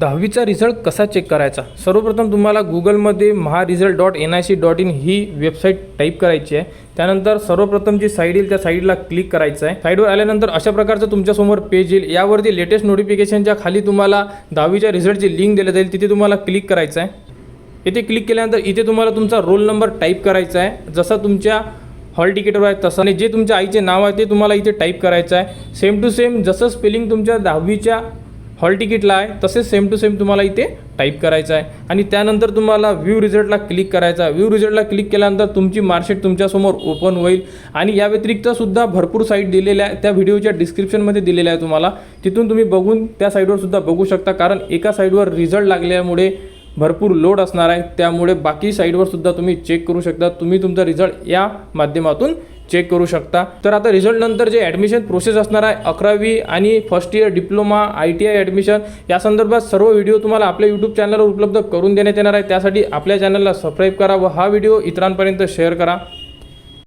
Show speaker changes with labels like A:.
A: दहावीचा रिझल्ट कसा चेक करायचा? सर्वप्रथम तुम्हाला गुगलमध्ये Maha result dot N I C dot in he website type करायची आहे. त्यानंतर सर्वप्रथम जी साईड येईल त्या साईडला क्लिक करायचं आहे. साईडवर आल्यानंतर अशा प्रकारचं तुमच्यासमोर पेज येईल. यावरती लेटेस्ट नोटिफिकेशनच्या खाली तुम्हाला दहावीच्या रिझल्टची लिंक दिली जाईल. तिथे तुम्हाला क्लिक करायचं आहे. इथे क्लिक केल्यानंतर इथे तुम्हाला तुमचा रोल नंबर टाईप करायचा आहे. जसा तुमच्या हॉल तिकीटवर आहे तसं. आणि जे तुमच्या आईचे नाव आहे ते तुम्हाला इथे टाईप करायचं आहे. सेम टू सेम जसं स्पेलिंग तुमच्या दहावीच्या हॉल तिकीटला आहे तसेच सेम टू सेम तुम्हाला इथे टाईप करायचं आहे. आणि त्यानंतर तुम्हाला व्ह्यू रिझल्टला क्लिक करायचा आहे. व्ह्यू रिझल्टला क्लिक केल्यानंतर तुमची मार्कशीट तुमच्यासमोर ओपन होईल. आणि या व्यतिरिक्त सुद्धा भरपूर साईट दिलेल्या आहे त्या व्हिडिओच्या डिस्क्रिप्शनमध्ये दिलेल्या आहे तुम्हाला. तिथून तुम्ही बघून त्या साईटवर सुद्धा बघू शकता. कारण एका साईडवर रिझल्ट लागल्यामुळे भरपूर लोड असणार आहे. त्यामुळे बाकी साईडवर सुद्धा तुम्ही चेक करू शकता. तुम्ही तुमचा रिझल्ट या माध्यमातून चेक करू शकता. तर आता रिझल्ट नंतर जे ॲडमिशन प्रोसेस असणार आहे अकरावी आणि first year diploma I T I admission या संदर्भात सर्व व्हिडिओ तुम्हाला आपल्या यूट्यूब चॅनलवर उपलब्ध करून देण्यात येणार आहे. त्यासाठी आपल्या चॅनलला सबस्क्राईब करा व हा व्हिडिओ इतरांपर्यंत शेअर करा.